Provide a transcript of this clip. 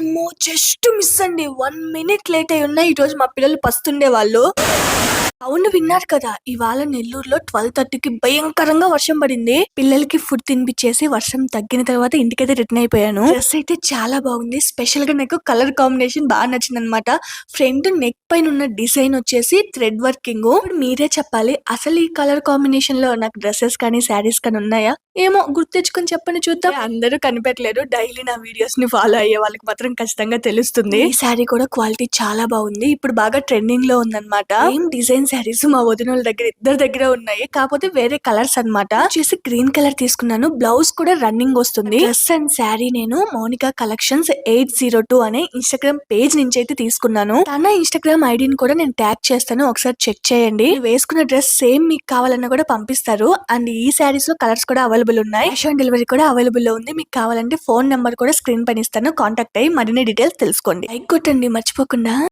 అమ్మో just miss అండి. One minute late అయి ఉన్నా ఈరోజు మా పిల్లలు పస్తుండే వాళ్ళు. అవును విన్నారు కదా. ఇవాళ నెల్లూరులో ట్వెల్వ్ థర్టీకి భయంకరంగా వర్షం పడింది. పిల్లలకి ఫుడ్ తినిపించేసి వర్షం తగ్గిన తర్వాత ఇంటికైతే రిటర్న్ అయిపోయాను. డ్రెస్ అయితే చాలా బాగుంది. స్పెషల్గా నాకు కలర్ కాంబినేషన్ బాగా నచ్చింది అనమాట ఫ్రంట్ నెక్ పైన ఉన్న డిజైన్ వచ్చేసి థ్రెడ్ వర్కింగ్ మీరే చెప్పాలి. అసలు ఈ కలర్ కాంబినేషన్లో నాకు డ్రెస్సెస్ కానీ శారీస్ కానీ ఉన్నాయా? ఏమో గుర్తు తెచ్చుకొని చెప్పండి చూద్దాం. అందరూ కనిపెట్టలేరు. డైలీ నా వీడియోస్ని ఫాలో అయ్యే వాళ్ళకి మాత్రం ఖచ్చితంగా తెలుస్తుంది. ఈ శారీ కూడా క్వాలిటీ చాలా బాగుంది. ఇప్పుడు బాగా ట్రెండింగ్లో ఉందన్నమాట. ఏం డిజైన్ శారీస్ మా వదిన దగ్గర ఇద్దరు దగ్గర ఉన్నాయి. కాకపోతే వేరే కలర్స్ అన్నమాట. వచ్చేసి గ్రీన్ కలర్ తీసుకున్నాను. బ్లౌజ్ కూడా రన్నింగ్ వస్తుంది. డ్రెస్ అండ్ శారీ నేను Mounika collections eight zero two అనే ఇన్స్టాగ్రామ్ పేజ్ నుంచి అయితే తీసుకున్నాను. తన ఇన్స్టాగ్రామ్ ఐడిని కూడా నేను ట్యాగ్ చేస్తాను. ఒకసారి చెక్ చేయండి. వేసుకున్న డ్రెస్ సేమ్ మీకు కావాలన్నా కూడా పంపిస్తారు. అండ్ ఈ శారీస్లో కలర్స్ కూడా అవైలబుల్ ఉన్నాయి. క్యాష్ ఆన్ డెలివరీ కూడా అవైలబుల్లో ఉంది. మీకు కావాలంటే ఫోన్ నెంబర్ కూడా స్క్రీన్ పైన ఇస్తాను. కాంటాక్ట్ అయ్యి మరిన్ని డీటెయిల్స్ తెలుసుకోండి. లైక్ కొట్టండి మర్చిపోకుండా.